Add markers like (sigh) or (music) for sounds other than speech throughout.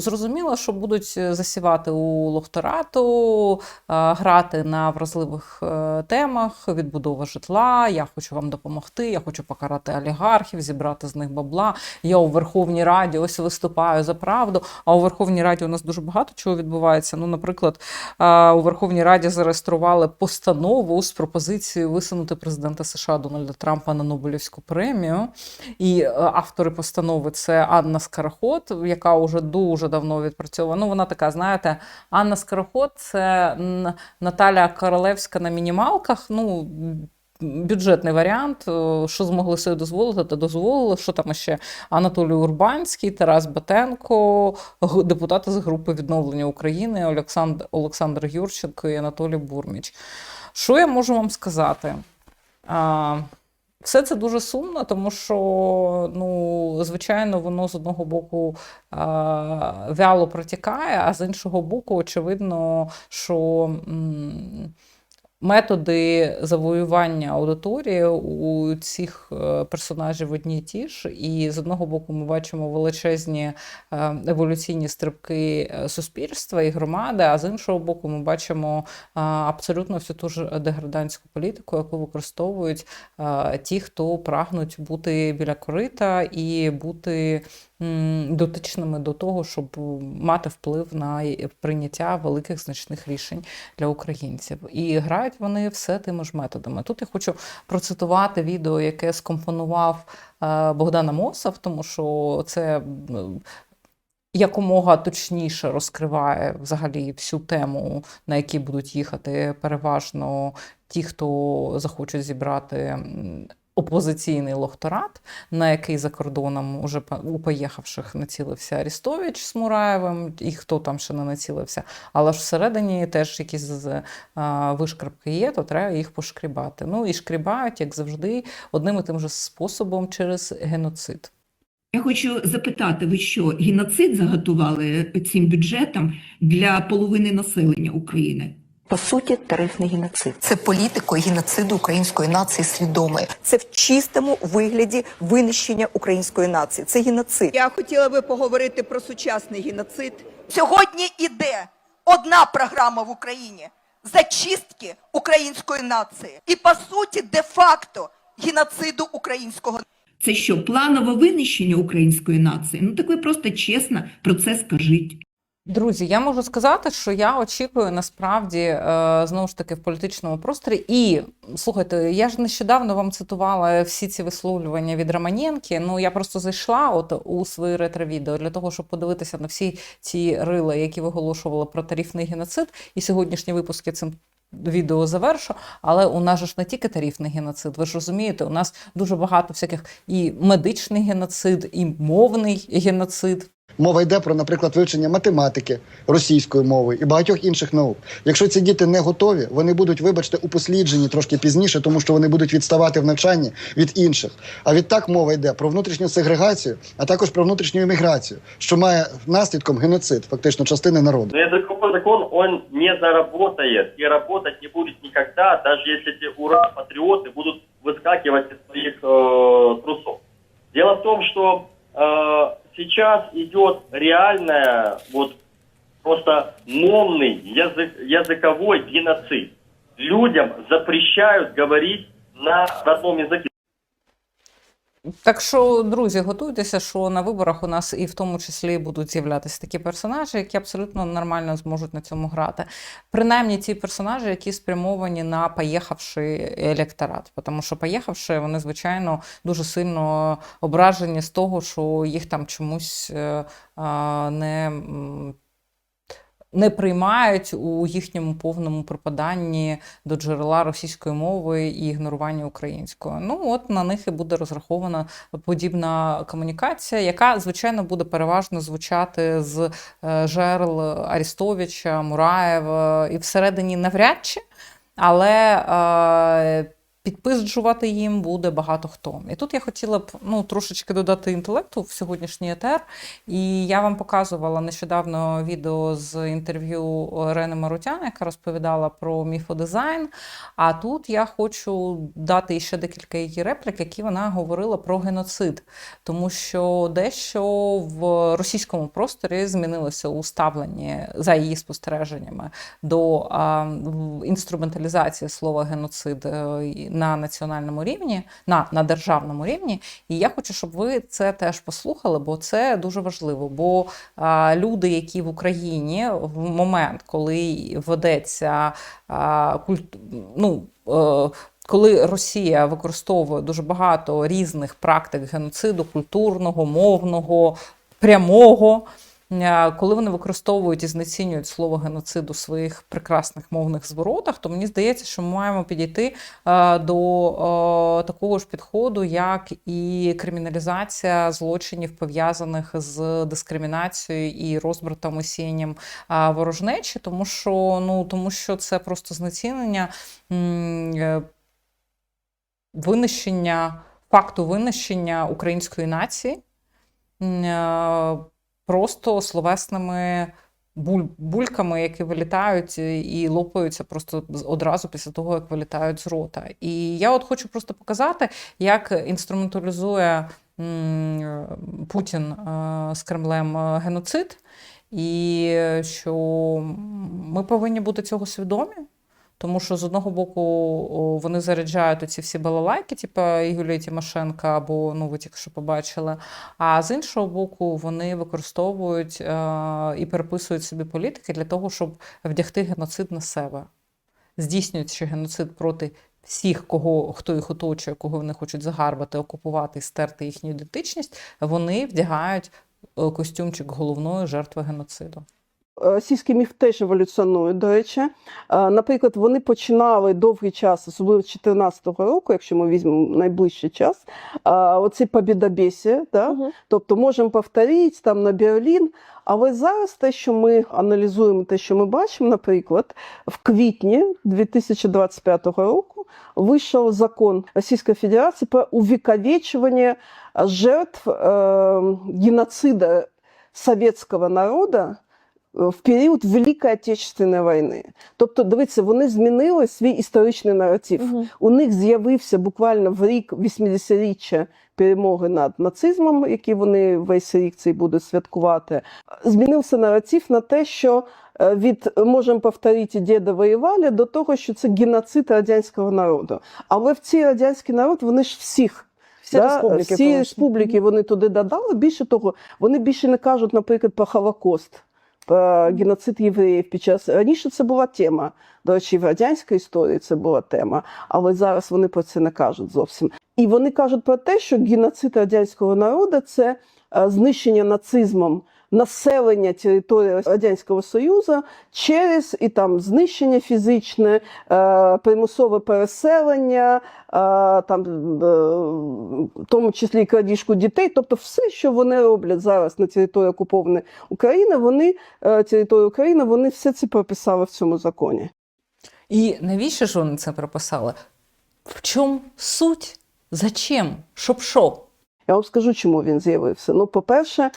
Зрозуміло, що будуть е, засівати у лохторату, е, грати на вразливих е, темах, відбудова житла. Я хочу вам допомогти, я хочу покарати олігархів, зібрати з них бабла. Я у Верховній Раді ось виступаю за правду. А у Верховній Раді у нас дуже багато чого відбувається. Ну, наприклад, у Верховній Раді зареєстрували постанову з пропозицією висунути президента США Дональда Трампа на Нобелівську премію. І автори постанови це Анна Скороход, яка вже дуже давно відпрацьована. Ну, вона така, знаєте, Анна Скороход це Наталя Королевська на мінімалках. Ну, бюджетний варіант, е, що змогли собі дозволити, то дозволили. Що там ще Анатолій Урбанський, Тарас Батенко, депутати з групи відновлення України, Олександр, Олександр Юрченко і Анатолій Бурміч. Що я можу вам сказати? Все це дуже сумно, тому що, ну, звичайно, воно з одного боку вяло протікає, а з іншого боку, очевидно, що методи завоювання аудиторії у цих е, персонажів одні ті ж. І з одного боку, ми бачимо величезні е, еволюційні стрибки е, суспільства і громади, а з іншого боку, ми бачимо абсолютно всю ту ж деградантську політику, яку використовують ті, хто прагнуть бути біля корита і бути дотичними до того, щоб мати вплив на прийняття великих значних рішень для українців. І грають вони все тими ж методами. Тут я хочу процитувати відео, яке скомпонував е, Богдан Амосов, тому що це. Якомога точніше розкриває взагалі всю тему, на якій будуть їхати переважно ті, хто захочуть зібрати опозиційний лохторат, на який за кордоном уже у поїхавших націлився Арістович з Мураєвим, і хто там ще не націлився. Але ж всередині теж якісь а, є, то треба їх пошкрібати. Ну і шкрібають, як завжди, одним і тим же способом через геноцид. Я хочу запитати, ви що, геноцид заготували цим бюджетом для половини населення України? По суті, тарифний геноцид. Це політико геноциду української нації свідомої. Це в чистому вигляді винищення української нації. Це геноцид. Я хотіла би поговорити про сучасний геноцид. Сьогодні іде одна програма в Україні зачистки української нації і по суті де-факто геноциду українського Це що, планове винищення української нації? Ну так ви просто чесно про це скажіть. Друзі, я можу сказати, що я очікую насправді е, знову ж таки в політичному просторі. І слухайте, я ж нещодавно вам цитувала всі ці висловлювання від Романенки. Ну я просто зайшла от у своє ретро-відео для того, щоб подивитися на всі ці рили, які виголошували про тарифний геноцид. І сьогоднішні випуски цим. Відео завершу, але у нас ж не тільки тарифний геноцид. Ви ж розумієте, у нас дуже багато всяких і медичний геноцид, і мовний геноцид. Мова йде про, наприклад, вивчення математики, російської мови і багатьох інших наук. Якщо ці діти не готові, вони будуть, вибачте, упосліджені трошки пізніше, тому що вони будуть відставати в навчанні від інших. А відтак мова йде про внутрішню сегрегацію, а також про внутрішню імміграцію, що має наслідком геноцид, фактично частини народу. Но языковой закон, он не заработает и работать не будет никогда, даже если эти ура-патриоты будут выскакивать из своих э, трусов. Дело в том, что э, сейчас идет реальная, вот просто мовный язык, языковой геноцид. Людям запрещают говорить на родном языке. Так що, друзі, готуйтеся, що на виборах у нас і в тому числі будуть з'являтися такі персонажі, які абсолютно нормально зможуть на цьому грати. Принаймні ті персонажі, які спрямовані на поїхавший електорат. Тому що поїхавши, вони, звичайно, дуже сильно ображені з того, що їх там чомусь е, а, не. Не приймають у їхньому повному припаданні до джерела російської мови і ігнорування української. Ну от на них і буде розрахована подібна комунікація, яка звичайно буде переважно звучати з е, жерл Арістовича, Мураєва і всередині навряд чи, але е, підпизджувати їм буде багато хто. І тут я хотіла б ну, трошечки додати інтелекту в сьогоднішній етер. І я вам показувала нещодавно відео з інтерв'ю Рени Марутян, яка розповідала про міфодизайн. А тут я хочу дати ще декілька її реплік, які вона говорила про геноцид, тому що дещо в російському просторі змінилося у ставленні за її спостереженнями до а, інструменталізації слова геноцид е, на національному рівні, на, на державному рівні. І я хочу, щоб ви це теж послухали, бо це дуже важливо. Бо а, люди, які в Україні в момент, коли ведеться а, культ, ну, е, коли Росія використовує дуже багато різних практик геноциду, культурного, мовного, прямого. Е, Коли вони використовують і знецінюють слово геноцид у своїх прекрасних мовних зворотах, то мені здається, що ми маємо підійти е, до е, такого ж підходу, як і криміналізація злочинів, пов'язаних з дискримінацією і розбратом е, ворожнечі, тому що ну тому що це просто знецінення винищення факту винищення української нації просто словесними буль, бульками, які вилітають і лопаються просто одразу після того, як вилітають з рота. І я от хочу просто показати, як інструменталізує е, Путін е, з Кремлем е, геноцид, і що ми повинні бути цього свідомі. Тому що з одного боку вони заряджають ці всі балалайки, типу Юлії Тимошенка, або ну ви тільки що побачили. А з іншого боку, вони використовують е, і переписують собі політики для того, щоб вдягти геноцид на себе, здійснюючи геноцид проти всіх, кого хто їх оточує, кого вони хочуть загарбати, окупувати, стерти їхню ідентичність, вони вдягають е, костюмчик головної жертви геноциду. Російський міф теж еволюціонує, до речі. Е, Наприклад, вони починали довгий час, особливо з 2014 року, якщо ми візьмемо найближчий час, е, оце побідобєсія, да? тобто можемо повторити там на Берлін. Але зараз те, що ми аналізуємо, те, що ми бачимо, наприклад, в квітні 2025 року вийшов закон Російської Федерації про увіковічування жертв е, геноцида совєтського народу в період Великої Отечественної війни. Тобто, дивіться, вони змінили свій історичний наратив. У них з'явився буквально в рік 80-річчя перемоги над нацизмом, який вони весь рік цей будуть святкувати. Змінився наратив на те, що е, від можемо повторити діда воювали до того, що це геноцид радянського народу. Але в цей радянський народ вони ж всіх. Всі республіки всі республіки вони туди додали. Більше того, вони більше не кажуть, наприклад, про Холокост, геноцид євреїв під час раніше це була тема. До речі, в радянській історії це була тема, але зараз вони про це не кажуть зовсім. І вони кажуть про те, що геноцид радянського народу це е, знищення нацизмом населення території Радянського Союзу через і там знищення фізичне, е, примусове переселення, е, там, е, в тому числі і крадіжку дітей. Тобто все, що вони роблять зараз на території окупованої України, вони території України, вони все це прописали в цьому законі. І навіщо ж вони це прописали? В чому суть? Зачем? Щоб що? Я вам скажу, чому він з'явився. Ну, по-перше,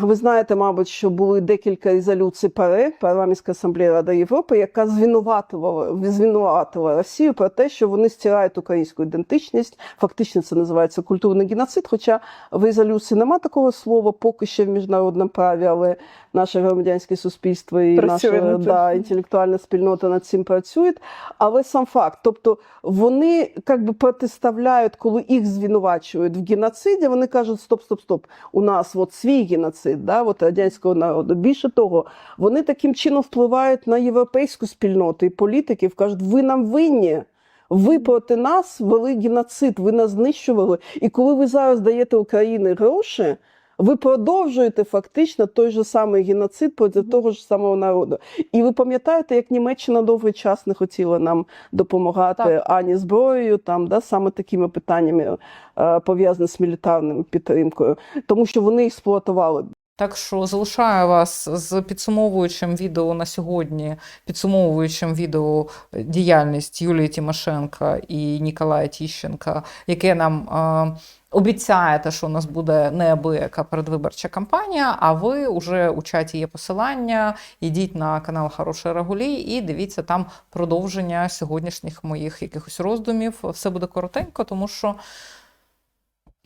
ви знаєте, мабуть, що були декілька резолюцій ПАРЕ, Парламентська асамблея Ради Європи, яка звинуватувала, звинуватила Росію про те, що вони стирають українську ідентичність. Фактично це називається культурний геноцид. Хоча в резолюції нема такого слова поки ще в міжнародному праві, але наше громадянське суспільство і Працює наша да, інтелектуальна спільнота над цим працює. Але сам факт, тобто вони як би протиставляють, коли їх звинувачують в геноциді, вони кажуть: стоп, стоп, стоп, у нас от свій геноцид, да, от радянського народу. Більше того, вони таким чином впливають на європейську спільноту і політиків, кажуть, ви нам винні. Ви проти нас вели геноцид, ви нас знищували. І коли ви зараз даєте Україні гроші, ви продовжуєте фактично той же самий геноцид проти того ж самого народу. І ви пам'ятаєте, як Німеччина довгий час не хотіла нам допомагати Так. ані зброєю, там да саме такими питаннями е, пов'язаними з мілітарною підтримкою, тому що вони експлуатували Так що залишаю вас з підсумовуючим відео на сьогодні, підсумовуючим відео е, діяльність Юлії Тимошенка і Ніколая Тіщенка, яке нам е, обіцяє те, що у нас буде неабияка передвиборча кампанія. А ви вже у чаті є посилання. Ідіть на канал Хороший Регулій і дивіться там продовження сьогоднішніх моїх якихось роздумів. Все буде коротенько, тому що.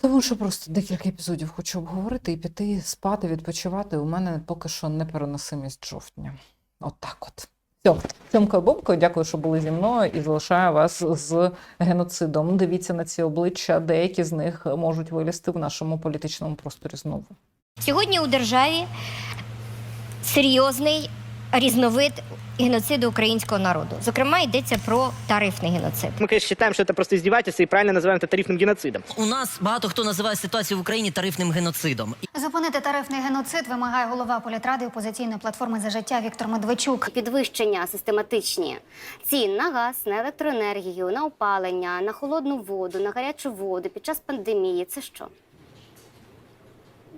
Тому що просто декілька епізодів хочу обговорити і піти спати, відпочивати. У мене поки що непереносимість жовтня. От от. Все, Тьомкою Бобкою, дякую, що були зі мною і залишаю вас з геноцидом. Дивіться на ці обличчя, деякі з них можуть вилізти в нашому політичному просторі знову. Сьогодні у державі серйозний різновид геноциду українського народу. Зокрема, йдеться про тарифний геноцид. Мы, конечно, считаем, что это просто издевательство и правильно называем это тарифным геноцидом. У нас багато хто називає ситуацію в Україні тарифним геноцидом. Зупинити тарифний геноцид вимагає голова політради опозиційної платформи за життя Віктор Медведчук. Підвищення систематичні цін на газ, на електроенергію, на опалення, на холодну воду, на гарячу воду під час пандемії. Це що?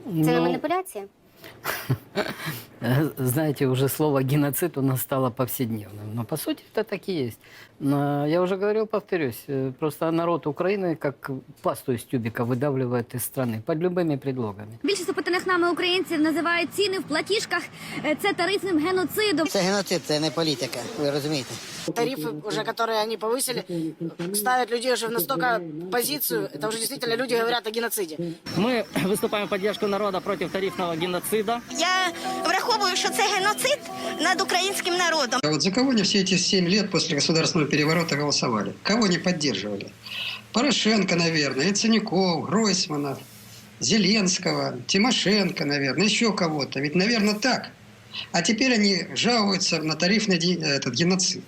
Це не маніпуляція? (laughs) (laughs) Э, Знаете, уже слово геноцид у нас стало повседневным. Но по сути это так и есть. Но я уже говорил, повторюсь, э, просто народ Украины как пасту из тюбика выдавливает из страны под любыми предлогами. Більшість опитаних нами українців називають ціни в платіжках це тарифним геноцидом. Це геноцид, це не політика, ви розумієте. тарифы, уже которые они повысили, ставят людей уже в настолько позицию, это уже действительно люди говорят о геноциде. Ми виступаємо в поддержку народу проти тарифного геноцида. Я враховую, що це геноцид над українським народом. А вот за кого они все эти 7 лет после государственного переворота голосовали? Кого не поддерживали? Порошенко, наверное, Яценюков, Гройсмана, Зеленского, Тимошенко, наверное, еще кого-то. Ведь, наверное, так. А теперь они жалуются на тарифный этот геноцид.